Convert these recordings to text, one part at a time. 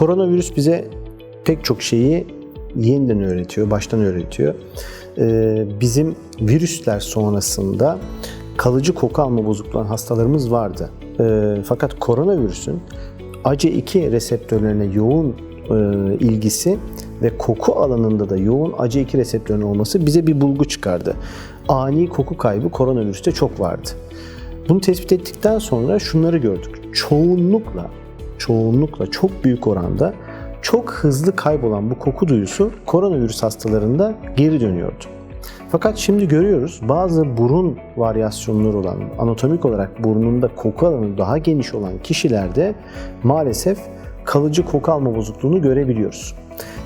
koronavirüs bize pek çok şeyi yeniden öğretiyor, baştan öğretiyor. Ee, bizim virüsler sonrasında kalıcı koku alma bozukluğu hastalarımız vardı. Ee, fakat koronavirüsün ACE2 reseptörlerine yoğun e, ilgisi ve koku alanında da yoğun ACE2 reseptörünün olması bize bir bulgu çıkardı. Ani koku kaybı koronavirüste çok vardı. Bunu tespit ettikten sonra şunları gördük. Çoğunlukla, çoğunlukla çok büyük oranda çok hızlı kaybolan bu koku duyusu koronavirüs hastalarında geri dönüyordu. Fakat şimdi görüyoruz bazı burun varyasyonları olan, anatomik olarak burnunda koku alanı daha geniş olan kişilerde maalesef kalıcı koku alma bozukluğunu görebiliyoruz.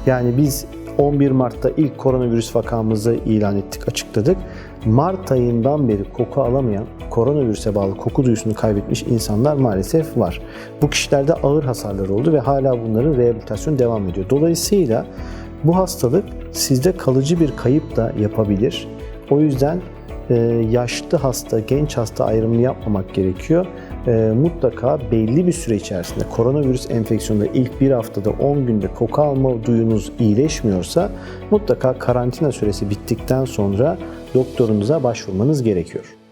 Yani biz 11 Mart'ta ilk koronavirüs vakamızı ilan ettik, açıkladık. Mart ayından beri koku alamayan, koronavirüse bağlı koku duyusunu kaybetmiş insanlar maalesef var. Bu kişilerde ağır hasarlar oldu ve hala bunların rehabilitasyonu devam ediyor. Dolayısıyla bu hastalık sizde kalıcı bir kayıp da yapabilir. O yüzden yaşlı hasta, genç hasta ayrımını yapmamak gerekiyor. E, mutlaka belli bir süre içerisinde koronavirüs enfeksiyonunda ilk bir haftada 10 günde koku alma duyunuz iyileşmiyorsa mutlaka karantina süresi bittikten sonra doktorunuza başvurmanız gerekiyor.